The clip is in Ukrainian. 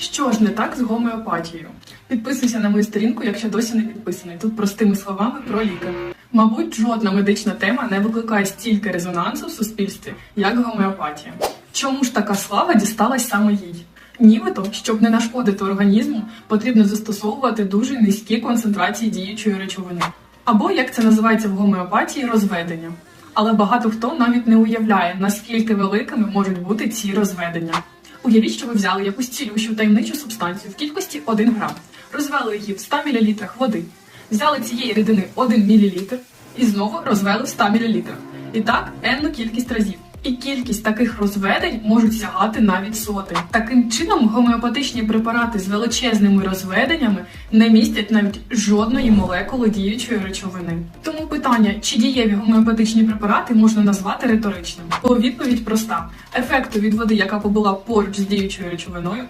Що ж не так з гомеопатією? Підписуйся на мою сторінку, якщо досі не підписаний. Тут простими словами про лікар. Мабуть, жодна медична тема не викликає стільки резонансу в суспільстві, як гомеопатія. Чому ж така слава дісталась саме їй? Нібито, щоб не нашкодити організму, потрібно застосовувати дуже низькі концентрації діючої речовини. Або, як це називається в гомеопатії, розведення. Але багато хто навіть не уявляє, наскільки великими можуть бути ці розведення. Уявіть, що ви взяли якусь цілющу таємничу субстанцію в кількості 1 грам, розвели її в 100 мл води, взяли цієї рідини 1 мл і знову розвели в 100 мл. І так енну кількість разів. І кількість таких розведень можуть сягати навіть сотень. Таким чином, гомеопатичні препарати з величезними розведеннями не містять навіть жодної молекули діючої речовини. Тому питання, чи дієві гомеопатичні препарати можна назвати риторичним? Відповідь проста: ефекту від води, яка побула поруч з діючою речовиною,